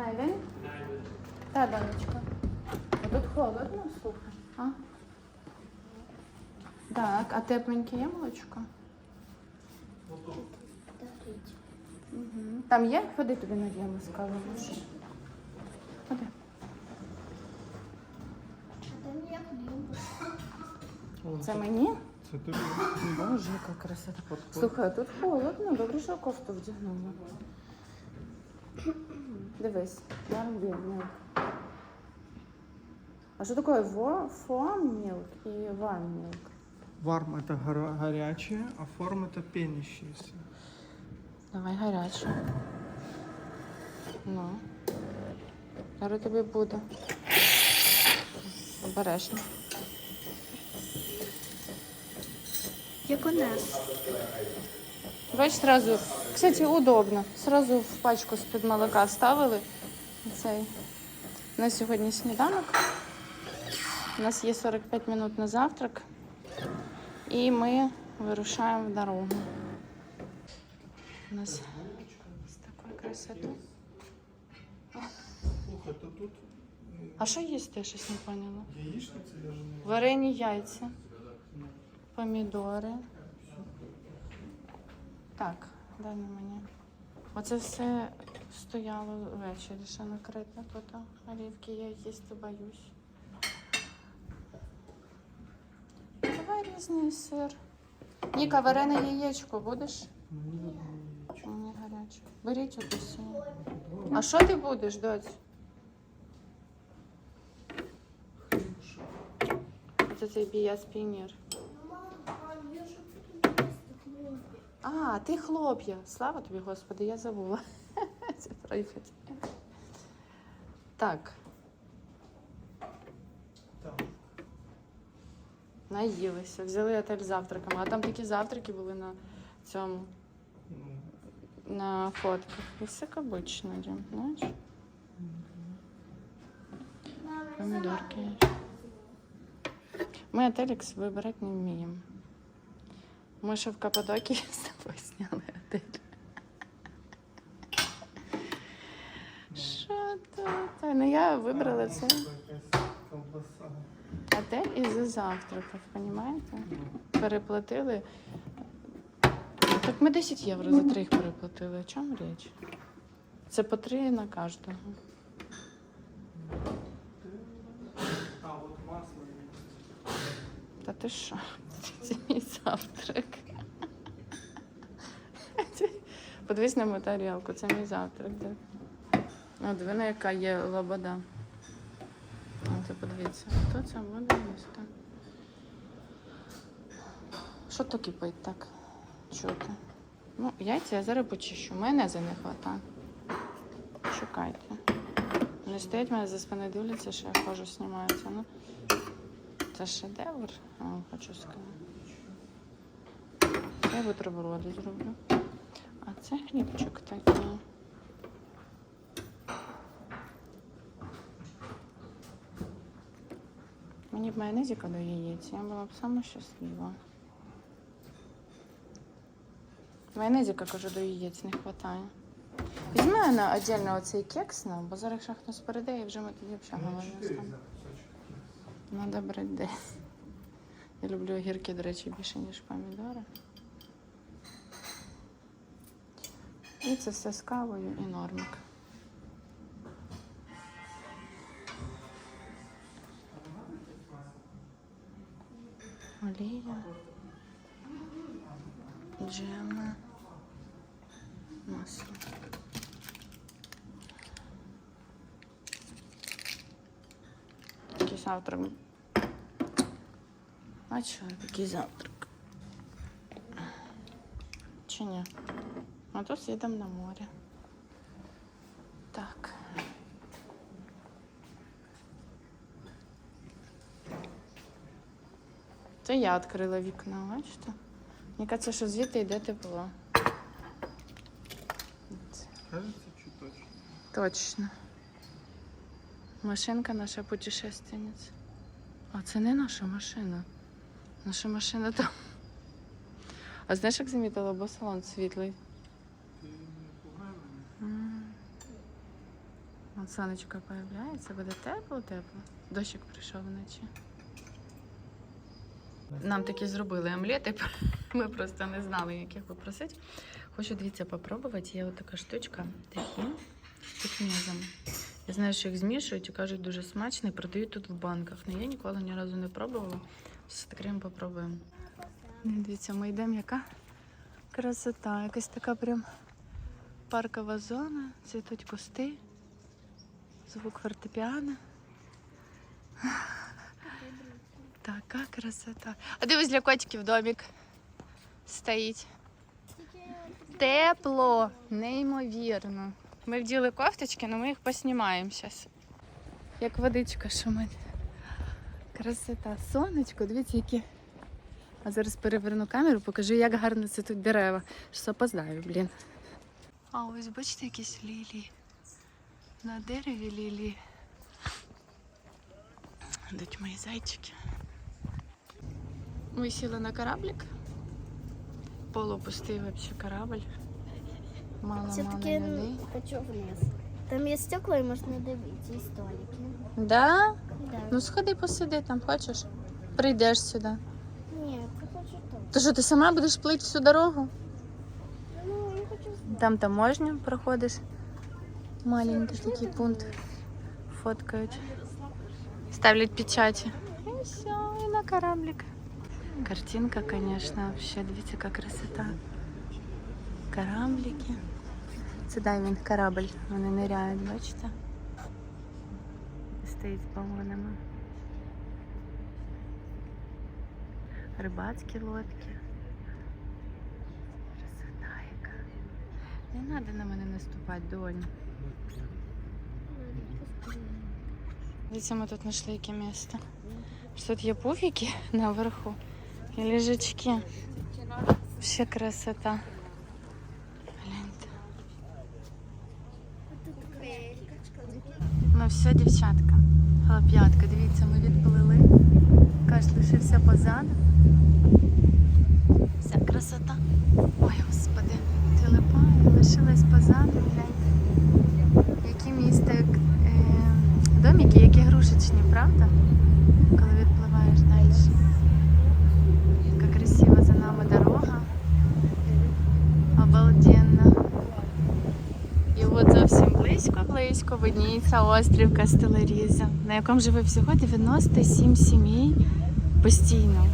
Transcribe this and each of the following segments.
Найвін? Та, донечка. А тут холодно, слухай. А? Так, а тепленьке є молочко? Угу. Там є? Ходи тобі надіємо, скажемо. Ходи. Це мені? Це тобі. Боже, яка красота. Слухай, тут холодно, добре, що кофту вдягнула. Дивись, вармілк. А що таке фоам-мілк і ван-мілк? Варм это горячее, а форм это пенящееся. Давай гаряче. Ну. Зараз тобі буде. Обережно. Як у нас. Бач, сразу, кстати, удобно. Сразу в пачку з-під молока ставили. Цей. У нас сьогодні сніданок. У нас є 45 минут на завтрак. І ми вирушаємо в дорогу. У нас з такою красотою. Слухай, то тут А що їсти, я щось не поняла? не... Варені яйця, помідори. Так, дай на мені. Оце все стояло ввечері, ще накрите тут. Олівки я їсти боюсь. Давай різний сир. Ніка, варене яєчко будеш? Мені гаряче. Беріть оту синю. А що ти будеш, доць? Оце цей біяс піонер. А, ти хлоп'я. Слава тобі, Господи, я забула. Це проїхати. Так, Так. наїлися. Взяли отель з завтраками. А там такі завтраки були на цьому, Ну, на фотках. І все як обично, Дім, знаєш? Помідорки. Ми отелікс вибирати не вміємо. Ми ще в Каппадокії з тобою зняли отель. Що тут? Ну я вибрала це отель із завтраків, розумієте? Переплатили. Так ми 10 євро за трьох переплатили. О чому річ? Це по три на кожного. Та ти що? Це мій завтрак. Подивись на мою тарілку, це мій завтрак. Так. От вона яка є лобода. От, подивіться, хто це буде їсти? Що то кипить так? Чути? Ну, яйця я зараз почищу. Майонезу не вистачає. Шукайте. Вони стоять мене за спиною дивляться, що я хожу, знімаються. Ну, це шедевр, хочу сказати. Я бутерброди зроблю. А це хлібчик такий. Мені б майонезика до яєць, я була б сама щаслива. Майонезика, кажу, до яєць не вистачає. Візьми на віддільно оцей кекс нам, бо зараз якщо хтось передає, вже ми тоді взагалі Ну, говоримо. Надо брати десь. Я люблю огірки, до речі, більше, ніж помідори. І це все з кавою і нормик. Олія, джеми, масло. Завтрак. А що, такий завтрак? Чи ні? А тут їдемо на море. Так. Це я відкрила вікно, бачите? Мені кажеться, що звідти йде тепло. Це Кажется, чуточек. Точно. Машинка наша путешественниця. А це не наша машина. Наша машина там. А знаєш, як замітила, бо салон світлий. От сонечко появляється, буде тепло-тепло. Дощик прийшов вночі. Нам такі зробили омлети, ми просто не знали, яких попросити. Хочу, дивіться, попробувати. Є отака штучка, такі з пекмезом. Я знаю, що їх змішують і кажуть, дуже смачний, продають тут в банках. Але я ніколи ні разу не пробувала. З таким попробуємо. Дивіться, ми йдемо, яка красота. Якась така прям паркова зона, цвітуть кусти, звук фортепіано. Така красота. А дивись для котиків домик стоїть. Тепло, неймовірно. Ми вділи кофточки, але ми їх поснімаємо зараз. Як водичка шумить. Красота. Сонечко, дивіться, які. А зараз переверну камеру, покажу, як гарно це тут дерева. Що опоздаю, блін. А ось бачите якісь лілії. На дереві лілії. Йдуть мої зайчики. Ми сіли на кораблик. Полупустий вообще корабль. Мало-мало Все-таки людей. хочу вниз. Там є стекла і можна дивитися, і столики. Да? Да. Ну сходи посиди там, хочеш? Прийдеш сюди. Ні, я хочу тут. То що, ти сама будеш плити всю дорогу? Ну, я хочу Там таможню проходиш. Маленький такий пункт. Фоткають. Ставлять печаті. І все, і на кораблик. Картинка, конечно, вообще, дивіться, яка красота. Кораблики. Це дайвінг корабль. Вони ниряють, бачите? Стоїть з балонами. Рибацькі лодки. Красота яка. Не треба на мене наступати, донь. Дивіться, ми тут знайшли яке місце. Тут є пуфіки наверху і лежачки. Ще красота. Гляньте. Ну все, дівчатка. Хлоп'ятка, дивіться, ми відплили. Каш лишився позаду. Вся красота. Ой, господи, телепа лишилась позаду. Які місто, як, е, домики, які грушечні, правда? Коли відпливаєш далі. Яка красива за нами дорога. Обалденно. І от зовсім близько-близько видніється острів Кастелеріза, на якому живе всього 97 сімей постійно.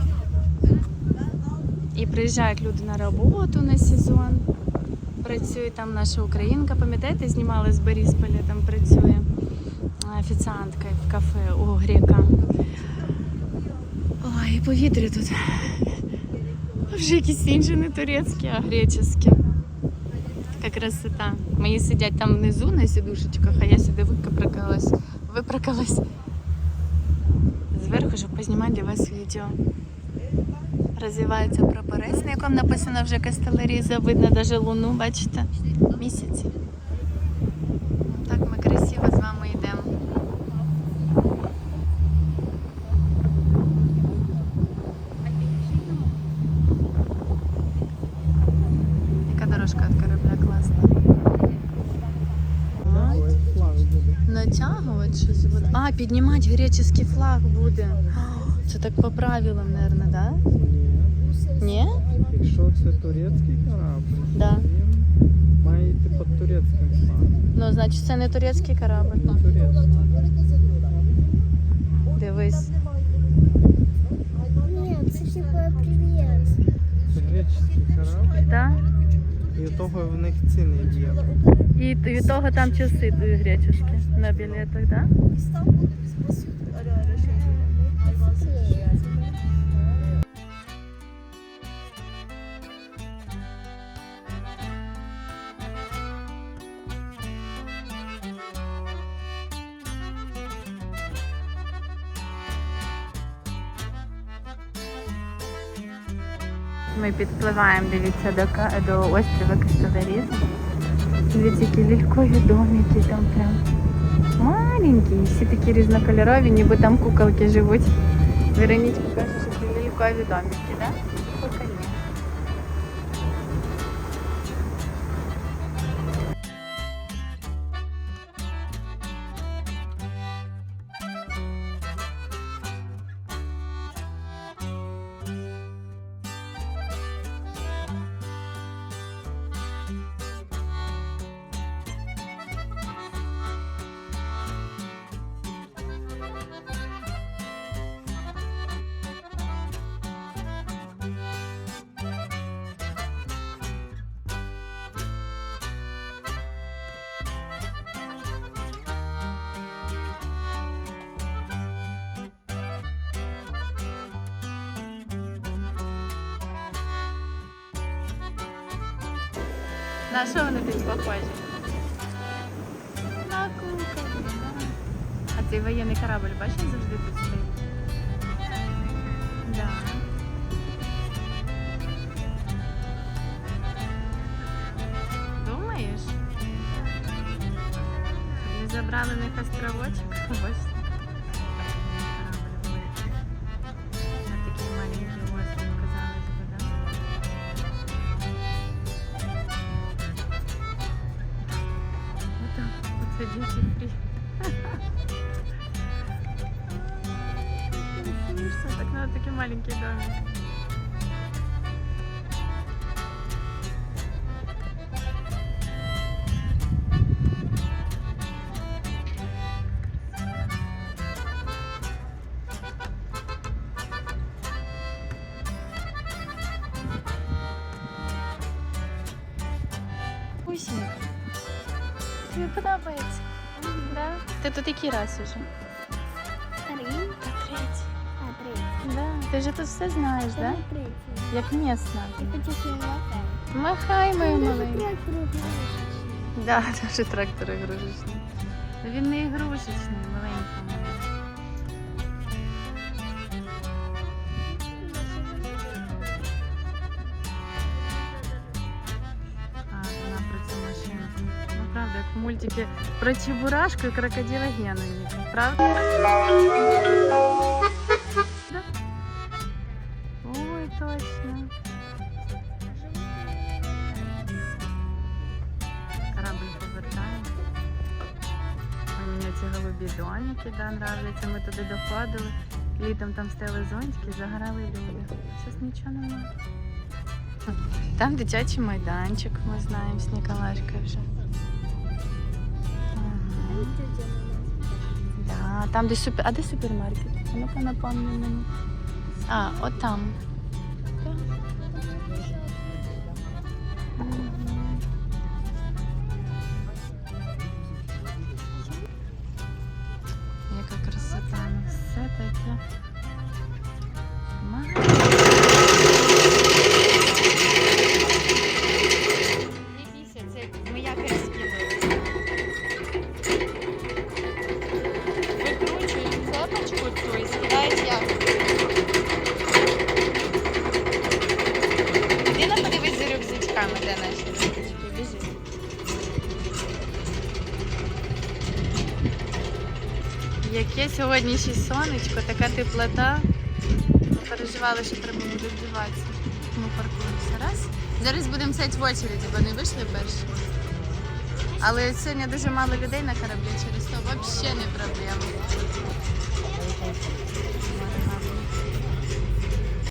І приїжджають люди на роботу на сезон. Працює там наша українка, пам'ятаєте, знімали з Борисполя, там працює а, офіціанткою в кафе у грека. Ой, повітря тут. Вже якісь інші не турецькі, а греческі. Красота. Мої сидять там внизу на сідушечках, а я сюди випракалась, випракалась зверху, щоб познімати для вас відео. Розвивається прапорець, на якому написано вже Кастелеріза. Видно навіть луну, бачите? Місяць. Так ми красиво з вами йдемо. Яка дорожка від корабля класна. Ой, флаг буде. Натягувати щось буде. А, піднімати греческий флаг буде. О, Це так по правилам, мабуть, да? Ні. Ні? Якщо це турецький корабль, Да. він має йти під турецьким флагом. Ну, значить, це не турецький корабль. Не турецький. Дивись. Ні, це типа привіт. Це греческий корабль, Да? і того в них ціни є. І від того там часи греческі на білетах, да? Ми підпливаємо, дивіться, до, до острова Кастелеріза. Дивіться, які лількові домики там прям. Маленькі, всі такі різнокольорові, ніби там куколки живуть. Вероничка каже, що це лількові домики, так? Да? На що вони тобі похожі? На куколку. А цей воєнний корабль, бачиш, завжди тут стоїть? Да. Думаєш? Не забрали них островочок? Ось. Садите фри. Так надо такой маленький домик. Усінька. Тобі подобається? Да? Ти тут який раз уже? Три. Третій. А, третій. Да. Ти вже тут все знаєш, Це да? не третій. Як місна. Я хочу снимати. Махай мою маленьку. Да, даже трактор ігрушечний. Він не ігрушечний, маленький. Мультикі про Чебурашку і крокодила Гену Правда? Ой, точно. Корабль повертає. Ой, мені ці голубі домики да, нравляться. Ми туди доходили. Літом там стояли зонтики, загорали люди. Зараз нічого немає. Там дитячий майданчик, ми знаємо з Ніколашкою вже. Да, там де супер. А де супермаркет? А ну-ка напомни. А, от там. Яке сьогодні ще сонечко, така теплота. Переживали, що треба буде вдіватися. Ми паркуємося раз. Зараз будемо сидіти в очереді, бо не вийшли перші. Але сьогодні дуже мало людей на кораблі, через то взагалі не проблема.